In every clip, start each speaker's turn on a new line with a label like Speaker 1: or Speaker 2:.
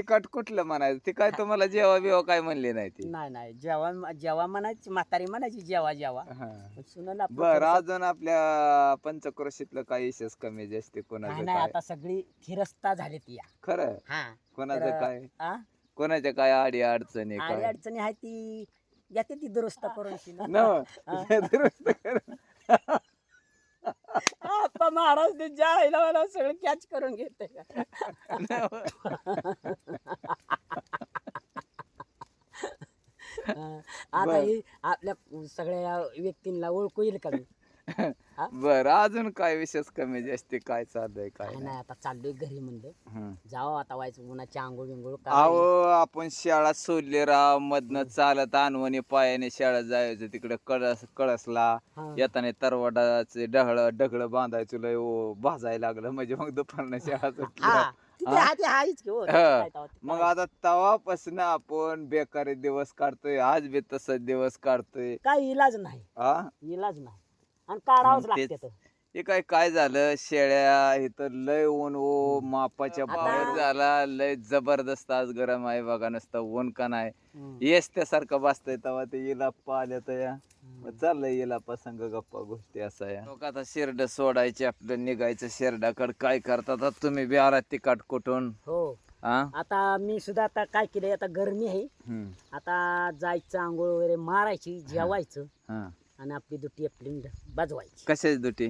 Speaker 1: तिखट कुठलं म्हणायचं? ती काय तुम्हाला जेव्हा बिवा काय म्हणली नाही ती?
Speaker 2: नाही नाही. जेव्हा जेव्हा म्हणायची म्हातारी म्हणायची जेव्हा जेव्हा
Speaker 1: हा.
Speaker 2: पण सुनाला आपलं
Speaker 1: बर
Speaker 2: थोडंसं-
Speaker 1: अजून आपल्या पंचक्रोशीतलं काही विशेष कमी जास्त
Speaker 2: नाही
Speaker 1: कोणाचं
Speaker 2: नाही
Speaker 1: काय?
Speaker 2: आता सगळी थिरस्ता झाली ती या.
Speaker 1: खरं?
Speaker 2: हा.
Speaker 1: कोणाचं
Speaker 2: तर-
Speaker 1: काय?
Speaker 2: आ?
Speaker 1: कोणाच्या काय आडी अडचणी
Speaker 2: आडी
Speaker 1: काय
Speaker 2: अडचणी आहे ती येते ती दुरुस्त करून हा.
Speaker 1: ते दुरुस्त कर.
Speaker 2: महाराज ते ज्या आईला मला सगळं कॅच करून घेते. आता. ही आपल्या सगळ्या व्यक्तींना ओळखू येईल का मी
Speaker 1: बर अजून काय विशेष कमी जास्त काय चाललंय काय
Speaker 2: काय
Speaker 1: नाही?
Speaker 2: नाही आता चाललोय घरी म्हणलं.
Speaker 1: हं.
Speaker 2: जावं आता व्हायचं उन्हाची आंघोळ बिंघोळ
Speaker 1: अहो आपण शाळा सोडली राव मधनं चालत आणवणी पायाने शाळा जायचं तिकडे कळस कळसला. येताना तरवाडाचे डहळ डगळ बांधायचं लय ओ भाजायला लागलं. म्हणजे मग दुपारनं शाळा सुटली
Speaker 2: हा ते
Speaker 1: हा?
Speaker 2: हा? ते आहेच की हो
Speaker 1: हा.
Speaker 2: काय तेव्हा ते
Speaker 1: मग
Speaker 2: काय-
Speaker 1: आता तवापासून आपण बेकारी दिवस काढतोय आज बी तसंच दिवस काढतोय.
Speaker 2: काय इलाज नाही.
Speaker 1: हा
Speaker 2: इलाज नाही. आणि काढावंच
Speaker 1: मग तेच.
Speaker 2: लागते तर.
Speaker 1: हे काय काय झालं? शेळ्या इथं लय ऊन ओ मापाच्या
Speaker 2: आता-
Speaker 1: बाहेर झाला. लय जबरदस्त आज गरम आहे बघा नसतं ऊन का नाही.
Speaker 2: हम्म.
Speaker 1: येस त्यासारखं बसतंय तेव्हा ते इलाप्पा आल्या तर या. मग चाललंय इलाप्पा संग गप्पा गोष्टी असा या. लोक आता शेरड सोडायचे आपलं निघायचं शेरडाकड. काय करतात? आता तुम्ही बी आलात तिकाट कुठून?
Speaker 2: हो.
Speaker 1: हा
Speaker 2: आता मी सुद्धा आता काय केलंय आता गरमी आहे.
Speaker 1: हम्म.
Speaker 2: आता जायचं आंघोळ वगैरे मारायची जेवायचं.
Speaker 1: हा.
Speaker 2: आणि आपली दुटी आपली बाजवायची.
Speaker 1: कशाच दुटी?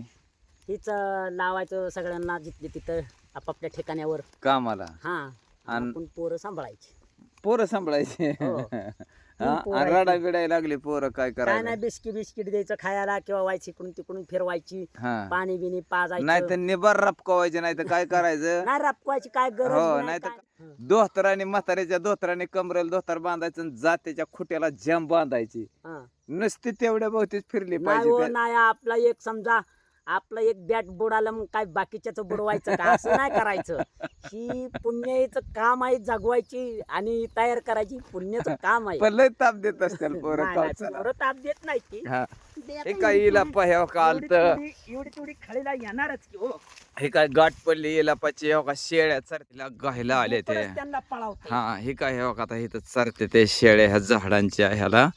Speaker 2: तीच अं, लावायचं सगळ्यांना जिथले तिथं आपापल्या ठिकाण्यावर.
Speaker 1: कामाला.
Speaker 2: हा.
Speaker 1: आणि-
Speaker 2: आपण पोरं सांभाळायची.
Speaker 1: पोरं सांभाळायचे.
Speaker 2: हो.
Speaker 1: हा? रडा बिडाय लागली पोरं काय
Speaker 2: काय
Speaker 1: करायला?
Speaker 2: नाही बिस्किट बिस्किट द्यायचं खायला किंवा व्हायची इकडून तिकडून फिरवायची
Speaker 1: हा.
Speaker 2: पाणी बिनी
Speaker 1: नाही
Speaker 2: पाजायचं
Speaker 1: तर निबार रपकवायचे नाही तर काय करायचं?
Speaker 2: नाही रापवायची काय गरज
Speaker 1: हो,
Speaker 2: नाही
Speaker 1: नाहीतर
Speaker 2: काय- हं.
Speaker 1: दोहतराने म्हाताऱ्याच्या दोहतराने कमरेला दोहतर बांधायचं आणि जात्याच्या खुट्याला जम बांधायची.
Speaker 2: हं.
Speaker 1: नुसती तेवढ्या भोवतीच फिरली
Speaker 2: नाही
Speaker 1: पाहिजे
Speaker 2: हो नाही आपला एक समजा आपलं एक बॅट बुडालं मग काय बाकीच्याच बुडवायचं का? असं नाही करायचं. ही पुण्याचं काम आहे जगवायची आणि तयार करायची. पुण्याचं काम आहे.
Speaker 1: पण लय ताप देत असतील पोरं
Speaker 2: नाही, नाही,
Speaker 1: कावचाला.
Speaker 2: पोरं ताप देत नाही की
Speaker 1: हा.
Speaker 2: ते आता
Speaker 1: हे काय पाह्या काल
Speaker 2: एवढी
Speaker 1: तर
Speaker 2: तेवढी- एवढी तेवढी खळीला येणारच की हो.
Speaker 1: हे काय गाठ पडली इला पाची हो का? शेळ्या चरतीला गायला आले ते
Speaker 2: परत त्यांना पळावते.
Speaker 1: हा हे काय हो का? आता इथं चरते ते शेळ्या ह्या झाडांच्या ह्याला.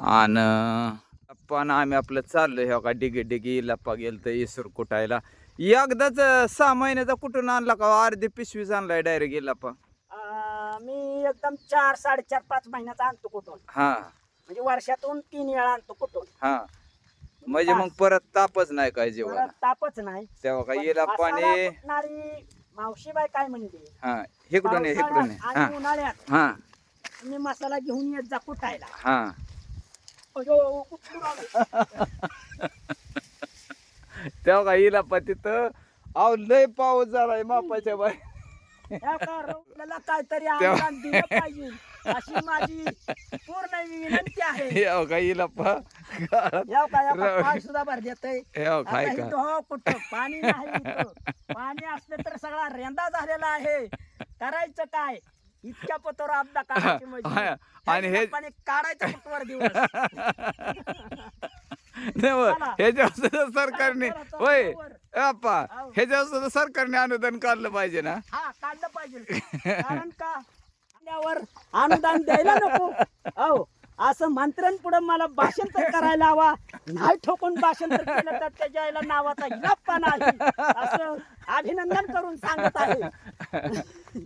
Speaker 1: आणि पण आम्ही आपलं चाललोय हो का? डिगी डिगी लप्पा गेल तर इसर कुटायला. एकदाच सहा महिन्याचा कुठून आणला का अर्धी पिशवीच आणलाय डायरेक्ट गेला पा
Speaker 2: अं, मी एकदम चार साडेचार पाच महिन्याचा आणतो कुठून.
Speaker 1: हा.
Speaker 2: म्हणजे वर्षातून तीन वेळा आणतो कुठून.
Speaker 1: हा. म्हणजे मग परत तापच नाही काय जेवण
Speaker 2: परत तापच नाही.
Speaker 1: तेव्हा काय
Speaker 2: पण
Speaker 1: येला
Speaker 2: मसाला
Speaker 1: पाणी?
Speaker 2: कुटणारी मावशीबाई काय म्हणली
Speaker 1: हा. ये ये
Speaker 2: पावसाळ्यात
Speaker 1: हा
Speaker 2: आणि उन्हाळ्यात.
Speaker 1: हा.
Speaker 2: तुम्ही मसाला घेऊन येत जा कुटायला.
Speaker 1: हा.
Speaker 2: कुठून?
Speaker 1: तेव्हा येला पा तिथं अहो लय पाऊस झालाय मापाच्या बाय
Speaker 2: का रौद्राला काहीतरी
Speaker 1: तेव्हा-
Speaker 2: अनुदान दिलं पाहिजे. अशी माझी पूर्ण विनंती आहे.
Speaker 1: काय पा
Speaker 2: या का का पाय सुद्धा भर देतय. आता इथं
Speaker 1: का?
Speaker 2: हो कुठं? पाणी नाही इथं. पाणी असलं तर सगळा रेंदा झालेला आहे. करायचं काय? इतक्या पतोर आपदा काढायची म्हणजे
Speaker 1: आणि हे-
Speaker 2: पाणी काढायचं कुठवर दिवस.
Speaker 1: हो, सरकारने होय. अप्पा
Speaker 2: हो.
Speaker 1: ह्याच्यावर सुद्धा सरकारने अनुदान काढलं पाहिजे ना?
Speaker 2: हा काढलं पाहिजे. कारण का? आल्यावर अनुदान द्यायला नको. हो असं मंत्र्यां पुढे मला भाषण तर करायला हवा. नाही ठोकून भाषण तर केलं तर त्याच्या आईला नावाचा हिलाप्पा नाही. असं अभिनंदन करून सांगत आहे.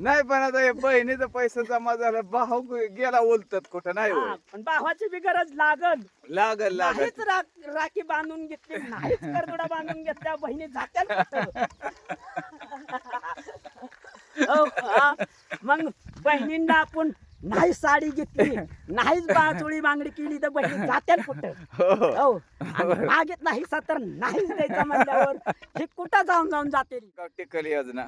Speaker 1: नाही पण आता हे बहिणीचा पैसा जमा झाला भाऊ गेला बोलतात कुठं नाही होय.
Speaker 2: पण भावाची बी गरज लागल.
Speaker 1: लागल लागल.
Speaker 2: नाहीच रा- राखी बांधून घेतली नाहीच करदुडा बांधून घेतल्या बहिणी जात्या हो, हा. मग बहिणींना आपण नाही साडी घेतली नाहीच बाचोळी बांगडी केली तर बहिणी जात्या कुठं?
Speaker 1: हो, हो.
Speaker 2: आणि मागित नाही तर नाहीच द्यायचं म्हणल्यावर हे कुठं जाऊन जाऊन जाते
Speaker 1: योजना?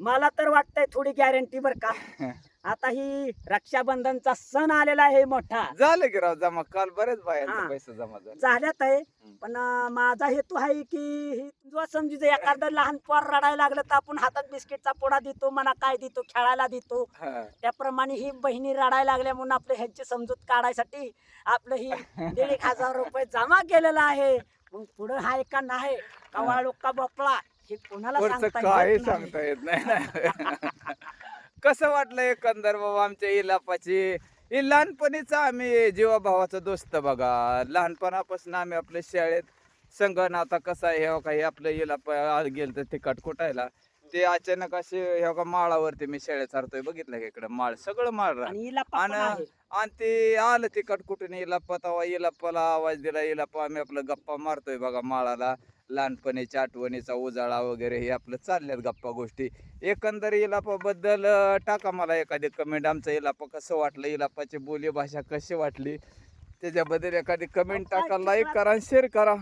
Speaker 2: मला तर वाटतंय थोडी गॅरंटी बर का. आता ही रक्षाबंधनचा सण आलेला आहे मोठा.
Speaker 1: झालं की राव जमा. काल बरेच
Speaker 2: हा.
Speaker 1: पैसा जमा झाला.
Speaker 2: झाल्यात आहे. पण अं, माझा हेतू आहे की जो समजू एखादं लहान पोर रडायला लागलं तर आपण हातात बिस्किटचा पोडा देतो मला काय देतो खेळायला देतो.
Speaker 1: हा.
Speaker 2: त्याप्रमाणे ही बहिणी रडायला लागल्या म्हणून आपलं ह्यांची समजूत काढायसाठी आपलं ही दीड एक हजार रुपये जमा केलेलं आहे. मग पुढं हाय का नाही? कवाळू का बोपळा हे कोणाला सांगता येत नाही.
Speaker 1: सांगता येत नाही. कसं वाटलं एकंदर बाबा आमच्या इलापाची? हे लहानपणीचा आम्ही जीवाभावाचा दोस्त बघा. लहानपणापासून आम्ही आपल्या शाळेत संगण आता कसं आहे हे काही आपलं इलापा गेलं तर तिकट कुटायला ते अचानक असे हे का माळावरती मी शाळेत चालतोय बघितलं का इकडं माळ? सगळं माळ रान.
Speaker 2: आणि हिला
Speaker 1: आणि
Speaker 2: आहे.
Speaker 1: आणि ते आलं तिकट कुठून? इलाप्पा तवा इलाप्पाला आवाज दिला. इलाप्पा आम्ही आपलं गप्पा मारतोय बघा माळाला. लहानपणीच्या आठवणीचा उजाळा वगैरे हे आपलं चालल्यात गप्पा गोष्टी. एकंदर इलापा बद्दल टाका मला एखादी कमेंट आमचं इलापा कसं वाटलं? इलापाची बोली भाषा कशी वाटली? त्याच्याबद्दल एखादी कमेंट टाका लाईक करा शेअर करा.